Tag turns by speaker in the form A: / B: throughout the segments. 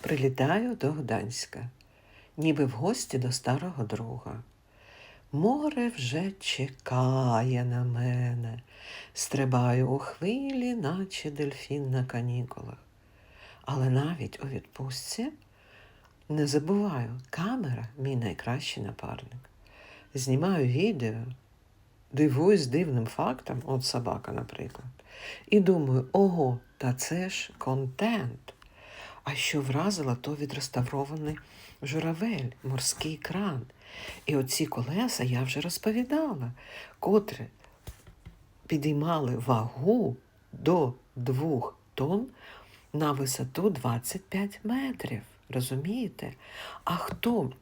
A: Прилітаю до Гданська, ніби в гості до старого друга. Море вже чекає на мене, стрибаю у хвилі, наче дельфін на канікулах. Але навіть у відпустці не забуваю, камера мій найкращий напарник. Знімаю відео, дивуюсь дивним фактам, от собака, наприклад, і думаю, ого, та це ж контент. А що вразило, то відреставрований журавель, морський кран. І оці колеса я вже розповідала, котрі підіймали вагу до двох тонн на висоту 25 метрів. Розумієте? А хто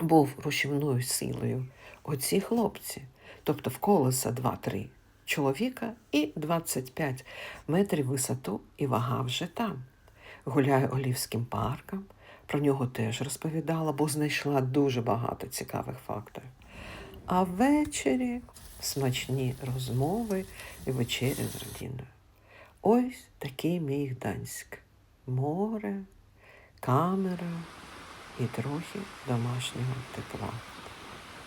A: був рушівною силою? Оці хлопці. Тобто в колеса 2-3 чоловіка і 25 метрів висоту і вага вже там. Гуляю Олівським парком. Про нього теж розповідала, бо знайшла дуже багато цікавих фактів. А ввечері смачні розмови і вечеря з родиною. Ось такий мій Гданськ. Море, камера і трохи домашнього тепла.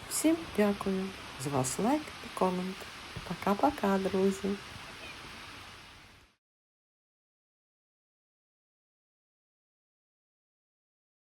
A: Всім дякую. З вас лайк і комент. Пока-пока, друзі.